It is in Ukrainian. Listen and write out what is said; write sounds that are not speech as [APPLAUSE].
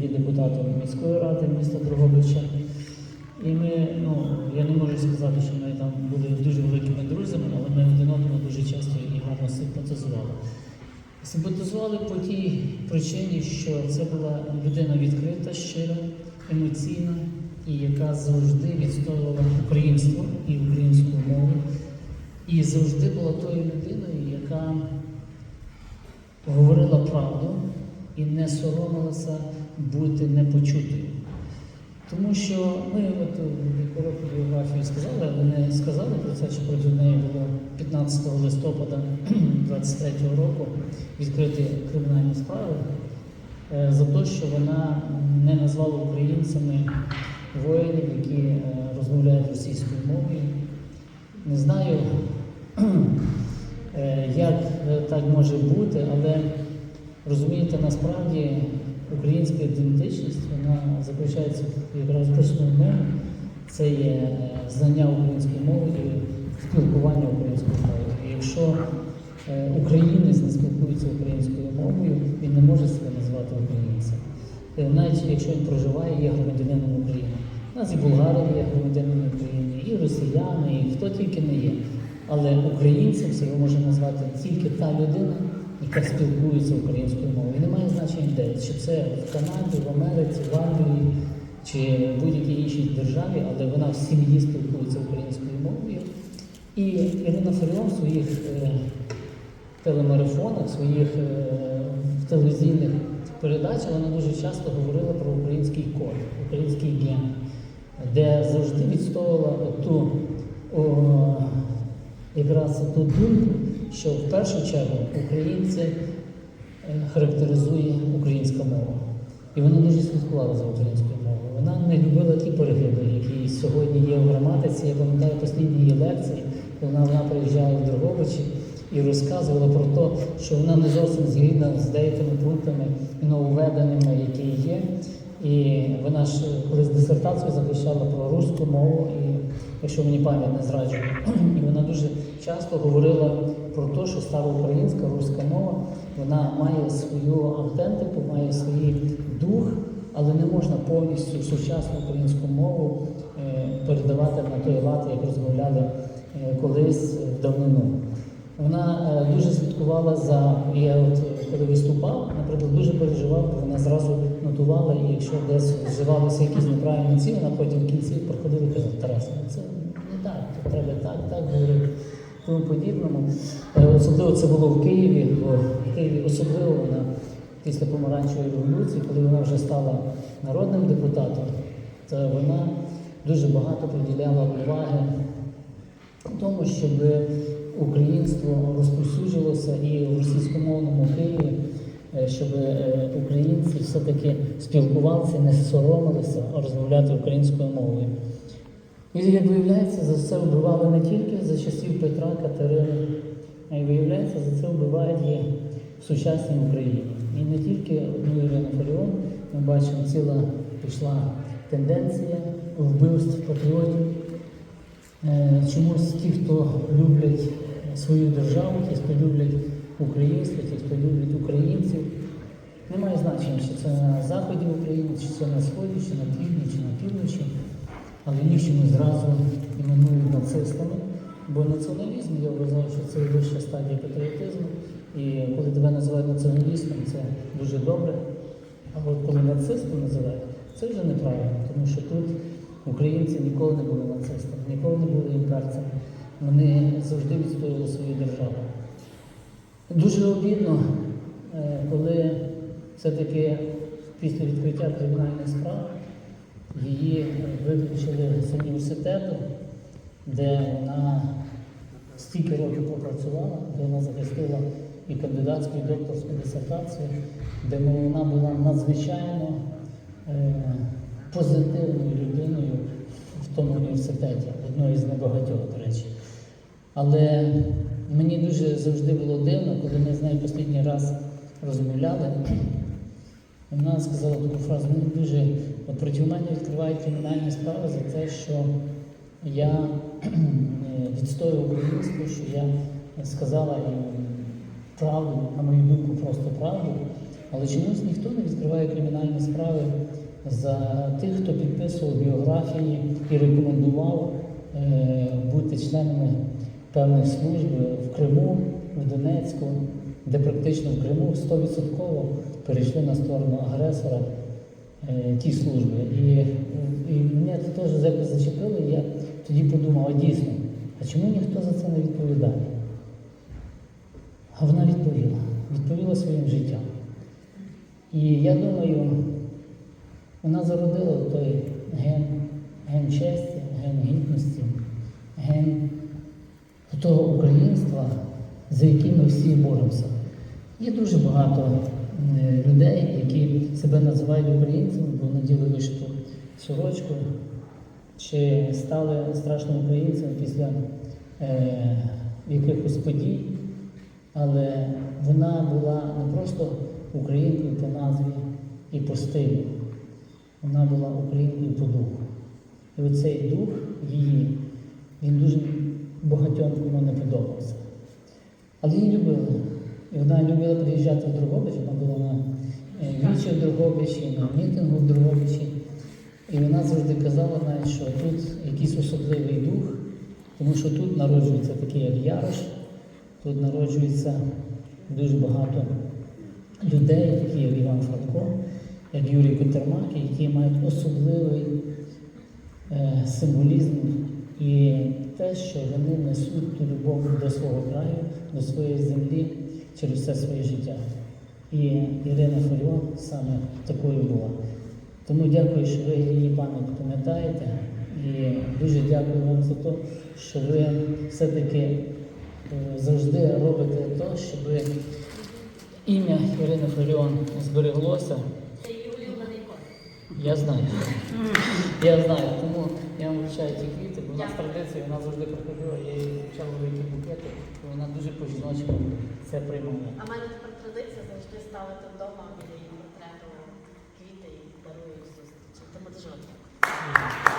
тоді депутатом міської ради міста Дрогобича. І ми, ну, я не можу сказати, що ми там були дуже великими друзями, але ми один одному дуже часто і гарно симпатизували. Симпатизували по тій причині, що це була людина відкрита, щира, емоційна і яка завжди відстоювала українство і українську мову. І завжди була тою людиною, яка говорила правду і не соромилася бути непочутою. Тому що ми от коротку біографію сказали, але не сказали про це, що проти неї було 15 листопада [CLEARS THROAT] 23 року відкриті кримінальні справи е, за те, що вона не назвала українцями воїнів, які е, розмовляють російською мовою. Не знаю, [CLEARS THROAT] е, як е, так може бути, але розумієте, насправді українська ідентичність вона заключається якраз в основному. Це є е, знання української мови і спілкування українською мовою. І якщо е, українець не спілкується українською мовою, він не може себе назвати українцем. Е, Навіть якщо він проживає, є громадянином України. У нас і болгари є громадянини України, і росіяни, і хто тільки не є. Але українцем себе може назвати тільки та людина, яка спілкується українською мовою. І немає значення де, чи це в Канаді, в Америці, в Англії, чи в будь-якій іншій державі, але вона в сім'ї спілкується українською мовою. І Ірина Фаріон в своїх е, телемарафонах, своїх е, телевізійних передачах вона дуже часто говорила про український код, український ген, де завжди відстоювала ту якраз ту думку, що в першу чергу українці е, характеризує українська мова. І вона дуже слідкувала за українською мовою. Вона не любила ті перегиби, які сьогодні є в граматиці. Я пам'ятаю останні її лекції, коли вона, вона приїжджала в Дрогобичі і розказувала про те, що вона не зовсім згідна з деякими пунктами нововведеними, які є. І вона ж колись дисертацію захищала про руську мову, і якщо мені пам'ять не зраджує, [CLEARS THROAT] і вона дуже часто говорила про те, що староукраїнська руська мова вона має свою автентику, має свій дух, але не можна повністю сучасну українську мову е, передавати на той лад, як розмовляли е, колись в давнину. Вона е, дуже слідкувала за я от коли виступав, наприклад, дуже переживав, бо вона зразу нотувала, і якщо десь вживалися якісь неправильні ці, вона потім в кінці приходила і казала, Тарас, ну це не так, це треба так, так говорити. Тому подібному. Е, Особливо це було в Києві, бо в Києві особливо вона після помаранчевої революції, коли вона вже стала народним депутатом, то вона дуже багато приділяла уваги тому, щоб українство розповсюджувалося і в російськомовному Києві, е, щоб е, українці все-таки спілкувалися, не соромилися розмовляти українською мовою. І як виявляється, за це вбивали не тільки за часів Петра Катерини, а й виявляється, за це вбивають і в сучасній Україні. І не тільки ну, Ірина Фаріон, ми бачимо, ціла пішла тенденція вбивств патріотів. Е, Чомусь ті, хто люблять свою державу, ті, хто люблять українство, ті, хто люблять українців, немає значення, чи це на заході України, чи це на сході, чи на півдні, чи на півночі, але їх чомусь зразу іменують нацистами. Бо націоналізм, я вважаю, що це вища стадія патріотизму. І коли тебе називають націоналістом, це дуже добре. А от коли нацистом називають, це вже неправильно, тому що тут українці ніколи не були нацистами, ніколи не були імперцями. Вони завжди відстоювали свою державу. Дуже обідно, е, коли все-таки після відкриття кримінальних справ її виключили з університету, де вона стільки років попрацювала, де вона захистила і кандидатську, і докторську дисертацію, де вона була надзвичайно е, позитивною людиною в тому університеті, одною з небагатьох, до речі. Але мені дуже завжди було дивно, коли ми з нею останній раз розмовляли. Вона сказала таку фразу, мені дуже от проти мене відкривають кримінальні справи за те, що я [CLEARS THROAT] відстоюю українську, що я сказала їм правду, на мою думку, просто правду. Але чомусь ніхто не відкриває кримінальні справи за тих, хто підписував біографії і рекомендував е, бути членами певної служби в Криму, в Донецьку, де практично в Криму 100% перейшли на сторону агресора е, ті служби. І, і мене це теж якось зачепило, і я тоді подумав, а дійсно, а чому ніхто за це не відповідає? А вона відповіла, відповіла своїм життям. І я думаю, вона зародила той ген, ген честі, ген гідності, того українства, за яким ми всі боремося. Є дуже багато е, людей, які себе називають українцями, бо наділи вишиту сорочку, чи стали страшними українцями після е, якихось подій. Але вона була не просто українкою по назві і по стилю, вона була українкою по духу. І оцей дух її, він дуже багатьом кому не подобався. Але її любили. І вона любила приїжджати в Дрогобич, вона була на е, вічі в Дрогобичі, на мітингу в Дрогобичі. І вона завжди казала навіть, що тут якийсь особливий дух, тому що тут народжується такий як Ярош, тут народжується дуже багато людей, такі як Іван Франко, як Юрій Котермак, які мають особливий е, символізм і те, що вони несуть ту любов до свого краю, до своєї землі через все своє життя. І Ірина Фаріон саме такою була. Тому дякую, що ви її пам'ять пам'ятаєте. І дуже дякую вам за те, що ви все-таки е, завжди робите те, щоб ім'я Ірини Фаріон збереглося. Це її улюблений кот. Я знаю. Я знаю, тому я вам вручаю ці квіти, бо в нас традиція, вона завжди приходила, я їй вручав великі букети, і вона дуже по-жіночому це приймала. А в мене тепер традиція завжди ставити вдома біля її портрету квіти і дарую зустрічі. Тому дуже дякую.